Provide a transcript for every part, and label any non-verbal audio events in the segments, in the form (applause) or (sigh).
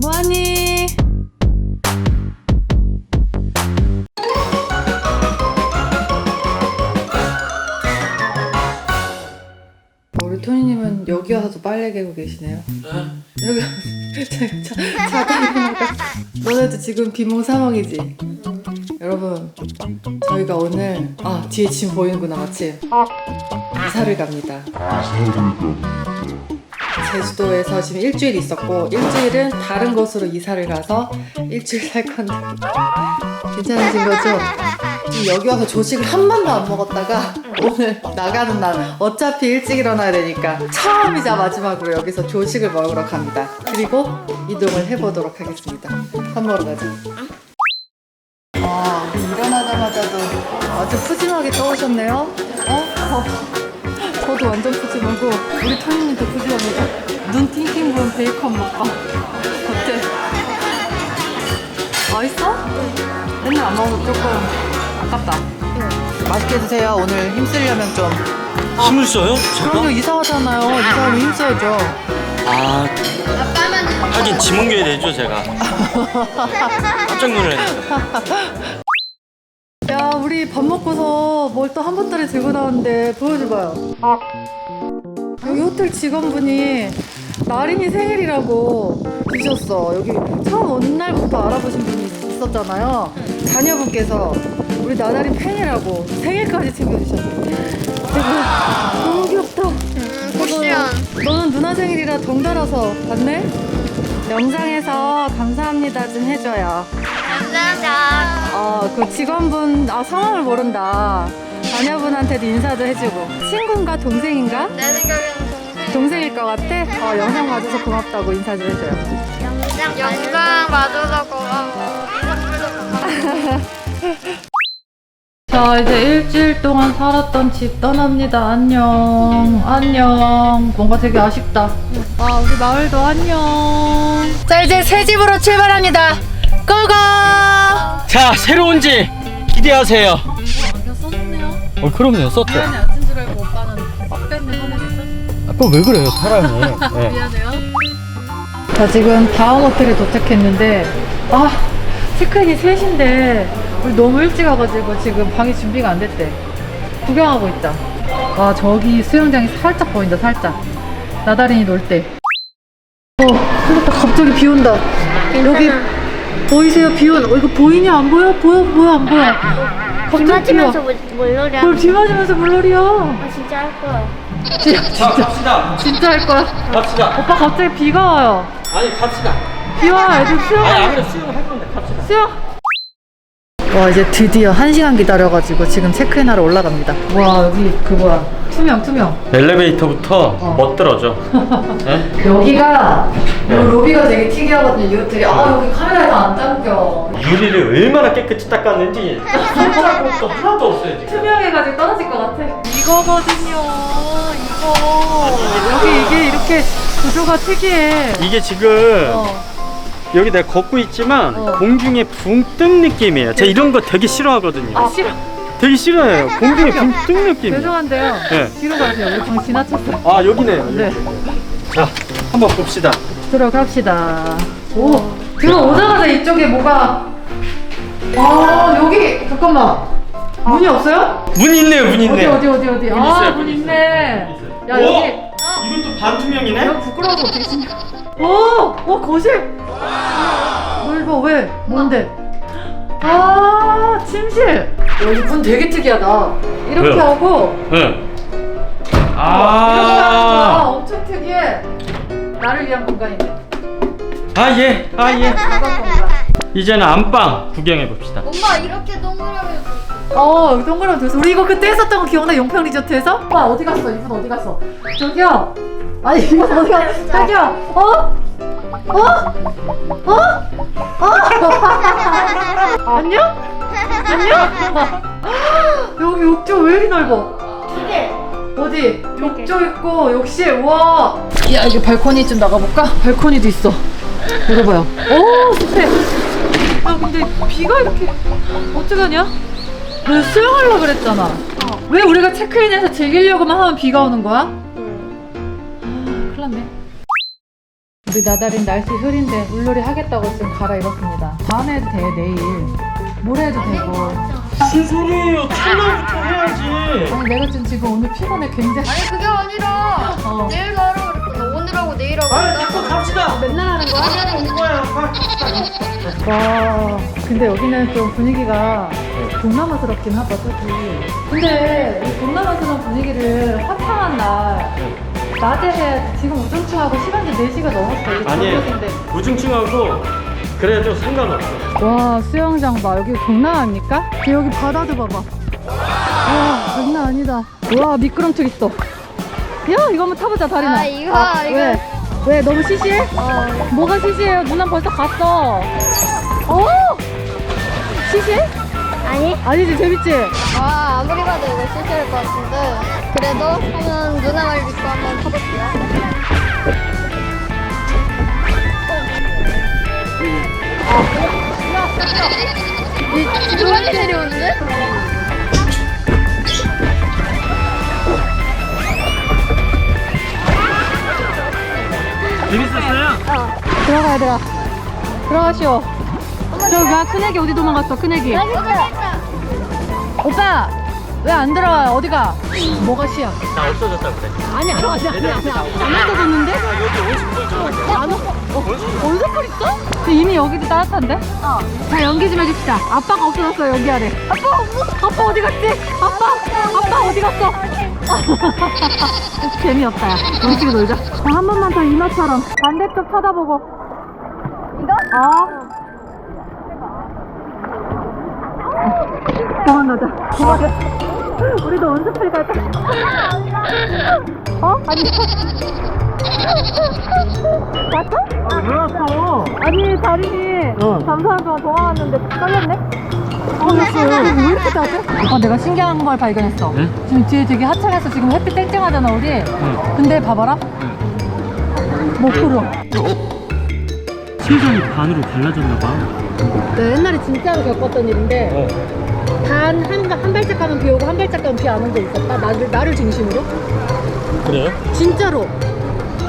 뭐하니? 우리 토니님은 여기 와서도 빨래 개고 계시네요. 여기 (laughs) 자, 자, 자다니까 너네도 지금 비몽 사몽이지. 여러분 저희가 오늘 아 뒤에 짐 보이는구나 마침 이사를 갑니다. 제주도에서 지금 일주일 있었고 일주일은 다른 곳으로 이사를 가서 일주일 살 건데 괜찮으신 거죠? 지금 여기 와서 조식을 한 번도 안 먹었다가 오늘 나가는 날 어차피 일찍 일어나야 되니까 처음이자 마지막으로 여기서 조식을 먹으러 갑니다. 그리고 이동을 해보도록 하겠습니다. 밥 먹으러 가자. 아, 일어나자마자도 아주 푸짐하게 떠오셨네요. 어? 어. 저도 완전 푸짐하고 우리 토니님도 푸짐합니다. 눈 팅팅 부은 베이컨 먹방. 어때? 맛있어? 맨날 안 먹어서 조금 아깝다. 맛있게 드세요. 오늘 힘쓰려면 좀. 힘을 써요? 그럼요, 제가? 이사 하잖아요. 이사하면 힘써야죠. 아 하긴 짐 옮겨야 되죠 제가 (laughs) 깜짝 놀랐네 야, 우리 밥 먹고서 뭘 또 한 보따리 들고 나왔는데 보여줘봐요. 여기 호텔 직원분이 나린이 생일이라고 주셨어. 여기 처음 온 날부터 알아보신 분이 있었잖아요. 자녀분께서 우리 나나린 팬이라고 생일까지 챙겨주셨어. 대박. 너무 귀엽다. 쿠션. 너는 누나 생일이라 덩달아서 봤네? 영상에서 감사합니다 좀 해줘요. 감사합니다. 어, 그 직원분, 아, 성함을 모른다. 자녀분한테도 인사도 해주고. 친구인가, 동생인가? 내 생각에는 동생. 동생일 것 같아? 어, 영상 봐줘서 고맙다고 인사 좀 해줘요. 영상 영상 봐줘서 고마워. 이 선물도 고마워. 자, 이제 일주일 동안 살았던 집 떠납니다. 안녕. 안녕. 뭔가 되게 아쉽다. 아, 우리 마을도 안녕. 자, 이제 새 집으로 출발합니다. 고고! 자 새로운 집 기대하세요 안경. 어 그럼요 썼죠 미안해, 아친 줄 알고 오빠는 빡 뺐네, 화내겠어? 아까 왜 그래요 사람이 (laughs) 네. 미안해요. 자, 지금 다음 호텔에 도착했는데, 아, 체크인이 3시인데, 우리 너무 일찍 와가지고 지금 방이 준비가 안 됐대. 구경하고 있자. 아, 저기 수영장이 살짝 보인다, 살짝. 나다린이 놀 때. 어, 갑자기 비 온다. 여기, 보이세요? 비 온, 어, 이거 보이냐? 안 보여? 보여? 보여? 안 보여? 비 갑자기 맞으면서 비와. 물- 물놀이 뭘비 맞으면서 물놀이야? 아 진짜 할 거야. 진짜, 자 갑시다 진짜 할 거야. 갑시다 오빠 갑자기 비가 와요. 아니 갑시다 비 와, 애들 수영. 아니 아무래도 수영할 건데 갑시다 수영. 와 이제 드디어 한 시간 기다려가지고 지금 체크인하러 올라갑니다. 와 여기 그 뭐야 투명 투명. 엘리베이터부터 어. 멋들어져 (laughs) 네? 여기가 이 로비가 되게 특이하거든요. 이 호텔이 아 여기 카메라에서 안 담겨. 유리를 얼마나 깨끗이 닦았는지 (laughs) 손가락 것도 하나도 없어요 지금 투명해가지고 떨어질 것 같아. 이거거든요. 이거 여기 이게 이렇게 구조가 특이해. 이게 지금 어. 여기 내가 걷고 있지만 어. 공중에 붕 뜬 느낌이에요 제가 이런 거 되게 싫어하거든요 아 싫어. 되게 싫어해요 공중에 붕 뜬 느낌 죄송한데요. 네. 뒤로 가세요. 우리 방 지나쳤어. 아 여기네요 네. 자 한번 봅시다 들어갑시다. 오, 들어오자마자 이쪽에 뭐가. 아, 여기, 잠깐만. 문이 없어요? 문 있네요 문 어디, 있네 어디, 어디, 어디. 문 아, 있어요, 문 문 있네. 야, 오! 여기. 이것도 반투명이네? 여기 부끄러워서 어떻게 신냐. 오! 오, 거실! 넓어, 왜? 뭔데? 아, 침실! 여기 문 되게 특이하다. 이렇게 왜요? 하고, 응. 이렇게 하고, 아, 엄청 특이해. 나를 위한 공간이네. 아 예, 아 예. 이제는 안방 구경해 봅시다. 엄마 이렇게 동그라미 어, 여기 동그라미 됐어. 우리 이거 그때 했었던 거 기억나? 용평 리조트에서? 오빠 어디 갔어? 이분 어디 갔어? 저기요. 아니 이분 어디 갔어? 저기요. 어? 어? 어? 어? (laughs) 안녕? 안녕? (gasps) 여기 욕조 왜 이리 넓어? 두개 어디? 욕조 있고 욕실. 와. 야 이게 발코니 좀 나가볼까? 발코니도 있어. 이거 봐요. 오 숲에. 아 근데 비가 이렇게 어떡하냐? 왜 수영하려고 그랬잖아. 왜 우리가 체크인해서 즐기려고만 하면 비가 오는 거야? 아 큰일 났네. 우리 나달인 날씨 흐린데 물놀이 하겠다고 지금 갈아입었습니다. 다음에 해도 돼, 내일. 모레 해도 되고. 무슨 소리예요? 첫날부터 해야지. 아니, 내가 지금, 지금 오늘 피곤해, 굉장히. 아니 그게 아니라 어. 하라고 그랬거든 오늘하고 내일하고 아, 자꾸 갑시다. 맨날 하는 거야? 온 거야. 와, 근데 여기는 좀 분위기가 동남아스럽긴 하다, 저기. 근데 이 동남아스러운 분위기를 화창한 날, 낮에 해 지금 우중충하고 시간이 4시가 넘었어. 이게 아니에요. 저녁인데. 우중충하고 그래도 상관없어. 와, 수영장 봐. 여기 동남 아닙니까? 여기 바다도 봐봐. 와, 장난 아니다. 와, 미끄럼틀 있어. 야, 이거 한번 타보자, 다리나. 아, 이거, 이거. 왜? 왜? 너무 시시해? 뭐가 시시해요? 누나 벌써 갔어. 오! 시시해? 아니 아니지, 재밌지? 아 아무리 봐도 이거 실수일 것 같은데 그래도 한번 누나 말 믿고 한번 타볼게요 이 진짜 빨리 내려오는데? 재밌었어요? 들어가, 얘들아. 들어가시오. 저, 야, 큰애기 어디 도망갔어, 큰애기? 오빠! 왜 안 들어와요? 어디가? 뭐가 시야? 나 없어졌다 그래. 아니, 아니, 아니, 아니, 아니. 안 없어졌는데? 여기 50분 좀안 없어? 어, 얼굴 있어? 근데 이미 여기도 따뜻한데? 어. 자, 연기 좀 해줍시다. 아빠가 없어졌어, 연기하래. 아빠, 아빠 어디 갔지? 아빠, 아빠 어디 갔어? (laughs) 재미없다, 야. 우리 집에 놀자. 자, 한 번만 더 이마처럼 반대쪽 쳐다보고. 이거? 어. 그만 가자. 그만 가자. 우리도 연습실 갈까? 어? 아니. 맞아? 왜 왔어? 아니 다린이 어. 잠수하는 동안 도망갔는데 떨렸네? 어, 왜 이렇게 따뜻해? 어, 내가 신기한 걸 발견했어. 네? 지금 뒤에 되게 하찮아서 지금 햇빛 땡땡하잖아, 우리. 근데 봐봐라. 못 풀어. 세상이 반으로 갈라졌나 봐. 내 옛날에 진짜로 겪었던 일인데, 어. 단 한, 한 발짝 가면 비 오고 한 발짝 가면 비안온적 있었다. 나를, 나를 중심으로. 그래요? 진짜로.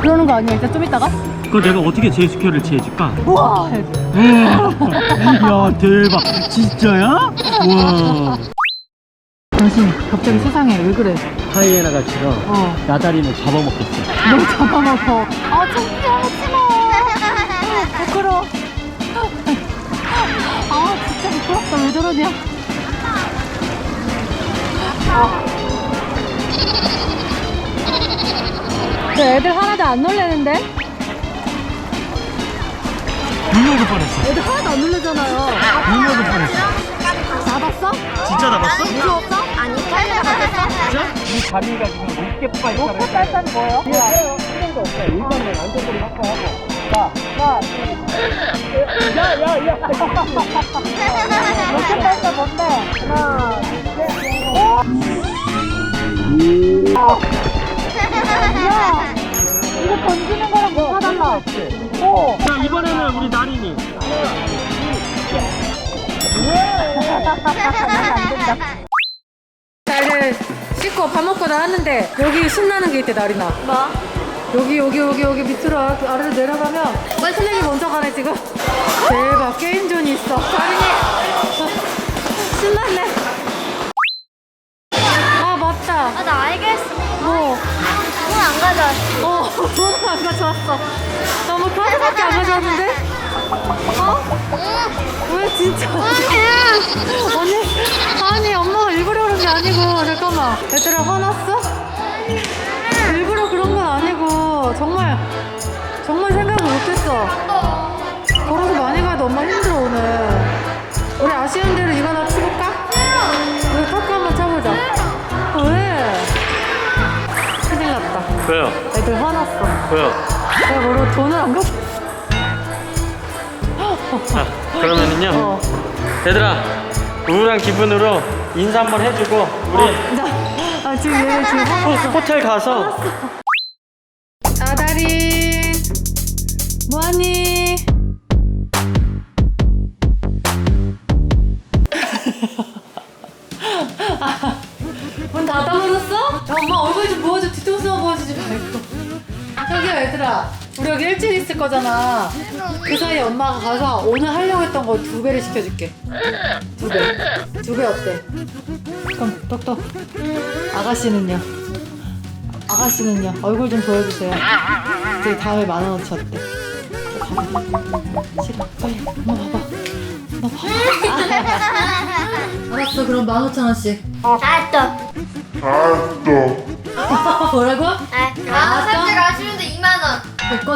그러는 거 아니야? 이제 좀 이따가? 그거 내가 어떻게 제스큐어를 취해줄까? 우와! 야 대박 진짜야? 와 당신, 갑자기 세상에 왜 그래? 하이에나가 지금 어. 나다리를 잡아먹겠어 너 잡아먹어. 아, 창피하지 마. 부끄러워. 아, 진짜 부끄럽다. 왜 저러냐. 저 애들 하나도 안 놀래는데? 눈 먹을 뻔했어 애들 하나도 안 놀래잖아요. 눈 먹을 뻔했어 잡았어? 진짜 나봤어? 무서웠어? 아니 카메라 가졌어 진짜? 이 다리가 지금 높게 빨리 목표 딸딸 뭐예요? 수정도 없어 일단은 안전거리 확보하고 자 하나 야야야 목표 딸딸 뭔데? 하나, 야! 이거 던지는 거랑 뭐가 달라? 오! 자 이번에는 우리 나린이 자 이제 씻고 밥 먹고 나왔는데 여기 신나는 게 있대 나리나 뭐? 여기 여기 여기 여기 밑으로 아- 아래로 내려가면 빨리 먼저 가네 지금 대박 게임존이 있어 나린이 신났네 가져왔어. 너무 카드밖에 안 가져왔는데? 어? 왜 진짜? 아니, 아니, 엄마가 일부러 그런 게 아니고, 잠깐만. 얘들아, 화났어? 일부러 그런 건 아니고, 정말, 정말 생각을 못했어. 걸어서 많이 가도 엄마 힘들어, 오늘. 우리 아쉬운 대로 이거 하나 치볼까? 우리 탁구 한번 쳐보자. 왜? 큰일 났다. 왜요? 애들 화났어. 왜요? 내가 뭐로 돈을 안 가져. 자 그러면은요 어. 얘들아 우울한 기분으로 인사 한번 해주고 우리 나, 아, 지금 얘 지금. 호, 호텔 가서 아다리. 뭐하니? 문 닫아버렸어? 야, 엄마 얼굴 좀 보여줘. 뒤통수만 보여주지 말고. 저기요, 얘들아. 우리 여기 일찍 있을 거잖아. 그 사이 에 엄마가 가서 오늘 하려고 했던 거 두 배를 시켜줄게. 두 배. 두 배 어때? 그럼 똑똑. 아가씨는요? 아가씨는요? 얼굴 좀 보여주세요. 저기 다음에 만 원어치 어때? 싫어. 빨리. 엄마 봐봐. 엄마 봐봐. 알았어. 그럼 만 오천 원씩. 알았어. (laughs) 뭐라고?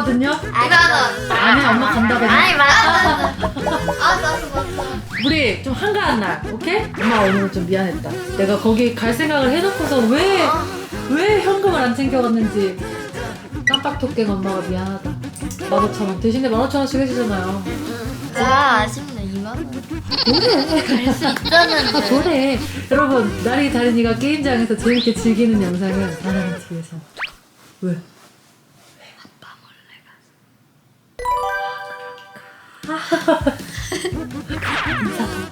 됐거든요? 2만 원. 아니 엄마 간다 그냥. 아니 맞아. 알았어, 알았어, 알았어. 우리 좀 한가한 날, 오케이? 엄마 오늘 좀 미안했다. 내가 거기 갈 생각을 해놓고서 왜, 왜 현금을 안 챙겨갔는지 깜빡 토깽 엄마가 미안하다. 15,000원. 대신에 15,000원씩 해주잖아요. 아, 아쉽네. 2만 원. 갈수 아, 있었는데. 그래. 여러분, 나리 다린이가 게임장에서 재밌게 즐기는 영상은 나는 뒤에서. 왜? 아빠 몰래 가. 인사도.